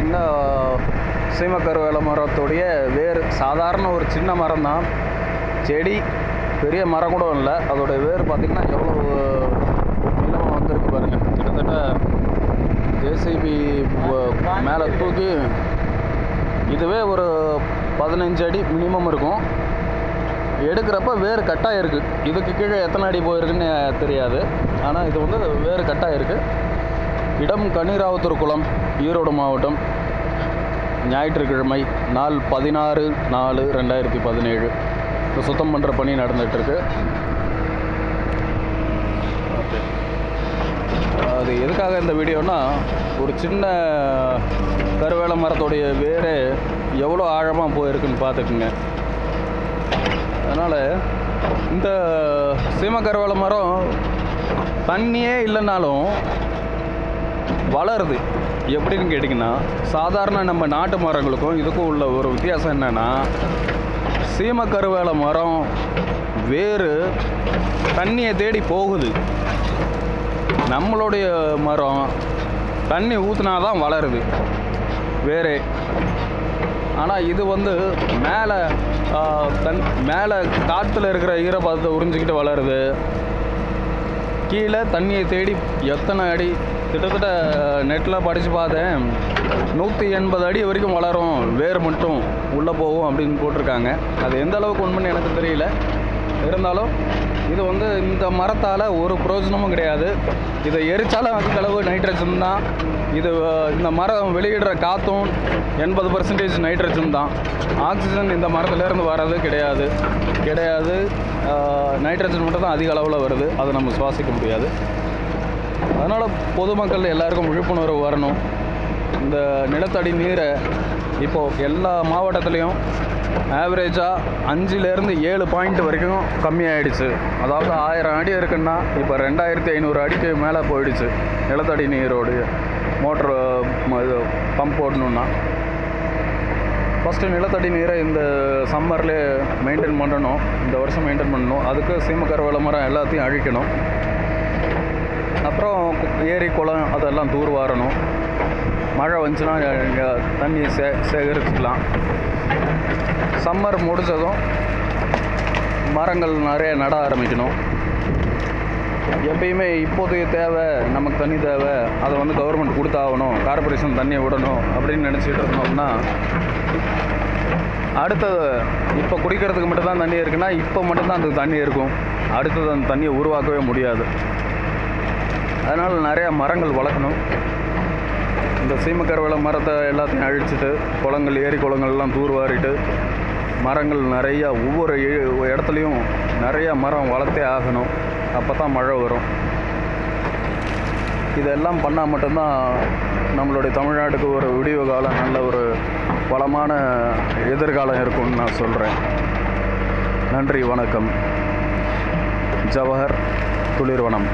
பார்த்திங்கன்னா சீமக்கருவேல மரத்துடைய வேர் சாதாரண ஒரு சின்ன மரம் தான் செடி பெரிய மரம் கூட இல்லை. அதோட வேர் பார்த்திங்கன்னா எவ்வளோ நீளமாக வந்திருக்கு பாருங்கள் கிட்டத்தட்ட ஜேசிபி மேலே தூக்கி இதுவே ஒரு பதினஞ்சு அடி மினிமம் இருக்கும். எடுக்கிறப்ப வேர் கட்டாக இருக்குது இதுக்கு கீழே எத்தனை அடி போயிருக்குன்னு தெரியாது. ஆனால் இது வந்து வேர் கட்டாக இருக்குது இடம் கண்ணீராவத்தூர் குளம் ஈரோடு மாவட்டம் ஞாயிற்றுக்கிழமை நாள் பதினாறு நாலு ரெண்டாயிரத்தி பதினேழு. இப்போ சுத்தம் பண்ணுற பணி நடந்துகிட்ருக்கு. அது எதுக்காக இந்த வீடியோனா ஒரு சின்ன கருவேல மரத்துடைய வேர் எவ்வளோ ஆழமாக போயிருக்குன்னு பார்த்துக்குங்க. அதனால் இந்த சீம கருவேல மரம் தண்ணியே இல்லைனாலும் வளருது. எப்படின்னு கேட்டிங்கன்னா சாதாரண நம்ம நாட்டு மரங்களுக்கும் இதுக்கும் உள்ள ஒரு வித்தியாசம் என்னென்னா சீமக்கருவேல மரம் வேறு தண்ணியை தேடி போகுது. நம்மளுடைய மரம் தண்ணி ஊற்றினா தான் வளருது. வேறே. ஆனால் இது வந்து மேலே தன் மேலே காற்றுல இருக்கிற ஈரப்பதத்தை உறிஞ்சிக்கிட்டு வளருது. கீழே தண்ணியை தேடி எத்தனை அடி கிட்டத்தட்ட நெட்டில் படித்து பார்த்தேன். நூற்றி எண்பது அடி வரைக்கும் வளரும். வேர் மட்டும் உள்ளே போகும் அப்படின்னு போட்டிருக்காங்க. அது எந்த அளவுக்கு உண்மைன்னு எனக்கு தெரியல. இருந்தாலும் இது வந்து இந்த மரத்தால் ஒரு பிரயோஜனமும் கிடையாது. இதை எரிச்சாலும் அதிகளவு நைட்ரஜன் தான். இது இந்த மரம் வெளியிடுற காற்றும் எண்பது பர்சன்டேஜ் நைட்ரஜன் தான். ஆக்சிஜன் இந்த மரத்துலேருந்து வர்றது கிடையாது. கிடையாது. நைட்ரஜன் மட்டும் தான் அதிக அளவில் வருது. அதை நம்ம சுவாசிக்க முடியாது. அதனால் பொதுமக்கள் எல்லாருக்கும் விழிப்புணர்வு வரணும். இந்த நிலத்தடி நீரை இப்போது எல்லா மாவட்டத்துலேயும் ஆவரேஜாக அஞ்சுலேருந்து ஏழு பாயிண்ட் வரைக்கும் கம்மியாயிடுச்சு. அதாவது ஆயிரம் அடி இருக்குன்னா இப்போ ரெண்டாயிரத்தி ஐநூறு அடிக்கு மேலே போயிடுச்சு நிலத்தடி நீரோடைய மோட்ரு இது பம்ப் போடணுன்னா ஃபஸ்ட்டு நிலத்தடி நீரை இந்த சம்மர்லேயே மெயின்டைன் பண்ணணும். இந்த வருஷம் மெயின்டைன் பண்ணணும். அதுக்கு சீமக்கர விளம்பரம் எல்லாத்தையும் அழிக்கணும். அப்புறம் ஏரி குளம் அதெல்லாம் தூர் வாரணும். மழை வந்துச்சுன்னா இங்க தண்ணியை சே சேகரிச்சுக்கலாம். சம்மர் முடிஞ்சதும் மரங்கள் நிறைய நட ஆரம்பிக்கணும். எப்பயுமே இப்போதைய தேவை நமக்கு தண்ணி தேவை அதை வந்து கவர்மெண்ட் கொடுத்தாகணும் கார்பரேஷன் தண்ணியை விடணும் அப்படின்னு நினச்சிட்டு இருந்தோம்னா அடுத்தது இப்போ குடிக்கிறதுக்கு மட்டும்தான் தண்ணி இருக்குன்னா இப்போ மட்டும்தான் அந்த தண்ணி இருக்கும். அடுத்தது அந்த தண்ணியை உருவாக்கவே முடியாது. அதனால் நிறையா மரங்கள் வளர்க்கணும். இந்த சீமக்கருவேல மரத்தை எல்லாத்தையும் அழிச்சிட்டு குளங்கள் ஏரி குளங்கள்லாம் தூர்வாரிட்டு மரங்கள் நிறையா ஒவ்வொரு இ- இடத்துலையும் நிறையா மரம் வளர்த்தே ஆகணும். அப்போ தான் மழை வரும். இதெல்லாம் பண்ணால் மட்டும்தான் நம்மளுடைய தமிழ்நாட்டுக்கு ஒரு விடிவு காலம் நல்ல ஒரு வளமான எதிர்காலம் இருக்கும்னு நான் சொல்கிறேன் நன்றி வணக்கம். ஜவஹர் துளிர்வனம்